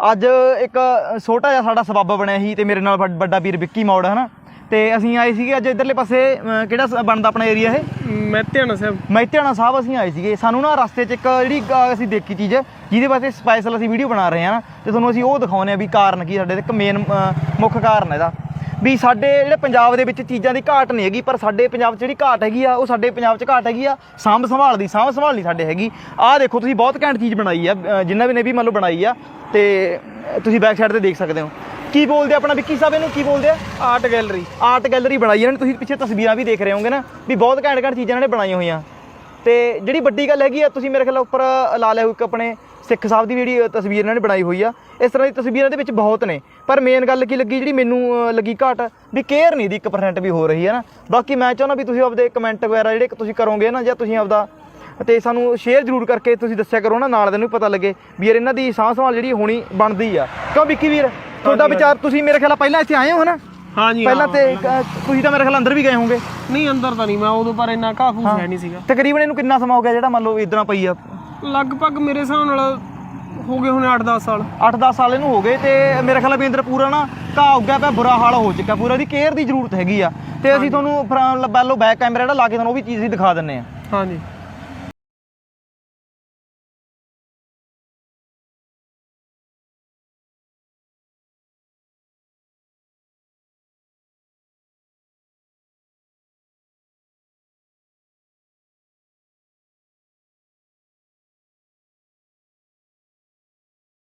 ਅੱਜ ਇੱਕ ਛੋਟਾ ਜਿਹਾ ਸਾਡਾ ਸਬੱਬ ਬਣਿਆ ਸੀ ਤੇ ਮੇਰੇ ਨਾਲ ਵੱਡ- ਵੀਰ ਵਿੱਕੀ ਮੌੜ ਹਨਾ? ਤੇ ਅਸੀਂ ਆਏ ਸੀਗੇ ਅੱਜ ਇਧਰਲੇ ਪਾਸੇ ਕਿਹੜਾ ਸ- ਬਣਦਾ ਆਪਣਾ ਏਰੀਆ ਇਹ? ਮੈਂ ਧਿਆਨ ਸਾਹਿਬ। ਮੈਤਿਆਣਾ ਸਾਹਿਬ ਅਸੀਂ ਆਏ ਸੀਗੇ। ਸਾਨੂੰ ਨਾ ਰਸਤੇ 'ਚ ਇੱਕ ਜਿਹੜੀ ਅਸੀਂ ਦੇਖੀ ਚੀਜ਼ ਜਿਹਦੇ ਵਾਸਤੇ ਸਪੈਸ਼ਲ ਅਸੀਂ ਵੀਡੀਓ ਬਣਾ ਰਹੇ ਹਾਂ ਨਾ ਤੇ ਤੁਹਾਨੂੰ ਅਸੀਂ ਉਹ ਦਿਖਾਉਂਦੇ ਆ ਵੀ ਕਾਰਨ ਕੀ ਸਾਡੇ ਇੱਕ ਮੇਨ ਮੁੱਖ ਕਾਰਨ ਇਹਦਾ। ਵੀ ਸਾਡੇ ਜਿਹੜੇ ਪੰਜਾਬ ਦੇ ਵਿੱਚ ਚੀਜ਼ਾਂ ਦੀ ਘਾਟ ਨਹੀਂ ਹੈਗੀ ਪਰ ਸਾਡੇ ਪੰਜਾਬ 'ਚ ਜਿਹੜੀ ਘਾਟ ਹੈਗੀ ਆ ਉਹ ਸਾਡੇ ਪੰਜਾਬ 'ਚ ਘਾਟ ਹੈਗੀ ਆ ਸਾਂਭ ਸੰਭਾਲ ਦੀ ਸਾਂਭ ਸੰਭਾਲ ਨਹੀਂ ਸਾਡੇ ਹੈਗੀ। ਆਹ ਦੇਖੋ ਤੁਸੀਂ ਬਹੁਤ ਘੈਂਟ ਚੀਜ਼ ਬਣਾਈ ਆ ਜਿਨ੍ਹਾਂ ਵੀ ਨੇ ਵੀ ਮੰਨ ਲਓ ਬਣਾਈ ਆ ਤੇ ਤੁਸੀਂ ਬੈਕ ਸਾਈਡ ਤੇ ਦੇਖ ਸਕਦੇ ਹੋ। ਕੀ ਬੋਲਦੇ ਆਪਣਾ ਵਿੱਕੀ ਸਾਹਿਬ ਇਹਨੂੰ ਕੀ ਬੋਲਦੇ ਆ? ਆਰਟ ਗੈਲਰੀ ਆਰਟ ਗੈਲਰੀ ਬਣਾਈ ਇਹਨਾਂ ਨੇ ਤੁਸੀਂ ਪਿੱਛੇ ਤਸਵੀਰਾਂ ਵੀ ਦੇਖ ਰਹੇ ਹੋਵੋਗੇ ਨਾ ਵੀ ਬਹੁਤ ਘੈਂਟ ਘੈਂਟ ਚੀਜ਼ਾਂ ਇਹਨਾਂ ਨੇ ਬਣਾਈਆਂ ਹੋਈਆਂ। ਤੇ ਜਿਹੜੀ ਵੱਡੀ ਗੱਲ ਹੈਗੀ ਆ ਤੁਸੀਂ ਮੇਰੇ ਖਿਆਲ ਉੱਪਰ ਲਾ ਲਿਆ ਹੋਊ ਇੱਕ ਆਪਣੇ ਸਿੱਖ ਸਾਹਿਬ ਦੀ ਜਿਹੜੀ ਤਸਵੀਰ ਇਹਨਾਂ ਨੇ ਬਣਾਈ ਹੋਈ ਆ ਇਸ ਤਰ੍ਹਾਂ ਦੀ ਤਸਵੀਰਾਂ ਦੇ ਵਿੱਚ ਬਹੁਤ ਨੇ। ਪਰ ਮੇਨ ਗੱਲ ਕੀ ਲੱਗੀ ਜਿਹੜੀ ਮੈਨੂੰ ਲੱਗੀ ਘਾਟ ਵੀ ਕੇਅਰ ਨਹੀਂ ਦੀ 1% ਵੀ ਹੋ ਰਹੀ ਹੈ ਨਾ। ਬਾਕੀ ਮੈਂ ਚਾਹੁੰਦਾ ਵੀ ਤੁਸੀਂ ਆਪਦੇ ਕਮੈਂਟ ਵਗੈਰਾ ਜਿਹੜੇ ਤੁਸੀਂ ਕਰੋਗੇ ਨਾ ਜਾਂ ਤੁਸੀਂ ਆਪਦਾ ਤੇ ਸਾਨੂੰ ਸ਼ੇਅਰ ਜ਼ਰੂਰ ਕਰਕੇ ਤੁਸੀਂ ਦੱਸਿਆ ਕਰੋ ਨਾ ਨਾਲ ਦੇ ਨੂੰ ਪਤਾ ਲੱਗੇ ਵੀ ਯਾਰ ਇਹਨਾਂ ਦੀ ਸਾਂਭ ਸੰਭਾਲ ਜਿਹੜੀ ਹੋਣੀ ਬਣਦੀ ਆ। ਕਿਉਂ ਵਿੱਕੀ ਵੀਰ? ਤੁਹਾਡਾ ਵਿਚਾਰ ਤੁਸੀਂ ਮੇਰੇ ਖਿਆਲ ਪਹਿਲਾਂ ਇੱਥੇ ਆਏ ਹੋ ਨਾ? ਹਾਂਜੀ ਪਹਿਲਾਂ ਤੇ ਤੁਸੀਂ ਤਾਂ ਮੇਰੇ ਖਿਆਲ ਅੰਦਰ ਵੀ ਗਏ ਹੋਵੋਗੇ। ਨਹੀਂ ਅੰਦਰ ਤਾਂ ਨਹੀਂ ਮੈਂ ਉਦੋਂ ਪਰ ਇੰਨਾ ਕਾਫੂ ਹੈ। ਨਹੀਂ ਸੀਗਾ। ਤਕਰੀਬਨ ਇਹਨੂੰ ਕਿੰਨਾ ਸਮਾਂ ਹੋ ਗਿਆ ਜਿਹੜਾ ਮੰਨ ਲਓ ਇਦਾਂ ਪਈ ਆ? ਲਗਭਗ ਮੇਰੇ ਹਿਸਾਬ ਨਾਲ ਹੋ ਗਏ ਹੁਣ 8-10 ਸਾਲ। 8-10 ਸਾਲ ਇਹਨੂੰ ਹੋ ਗਏ ਤੇ ਮੇਰੇ ਖਿਆਲ ਵੀ ਅੰਦਰ ਪੂਰਾ ਨਾ ਘਾਹ ਉੱਗਿਆ ਪਿਆ ਬੁਰਾ ਹਾਲ ਹੋ ਚੁੱਕਾ ਪੂਰਾ ਦੀ ਕੇਅਰ ਦੀ ਜ਼ਰੂਰਤ ਹੈਗੀ ਆ। ਤੇ ਅਸੀਂ ਤੁਹਾਨੂੰ ਪਹਿਲੋਂ ਬੈਕ ਕੈਮਰਾ ਜਿਹੜਾ ਲਾ ਕੇ ਤੁਹਾਨੂੰ ਉਹ ਵੀ ਚੀਜ਼ ਹੀ ਦਿਖਾ ਦਿੰਨੇ ਆ। ਹਾਂਜੀ।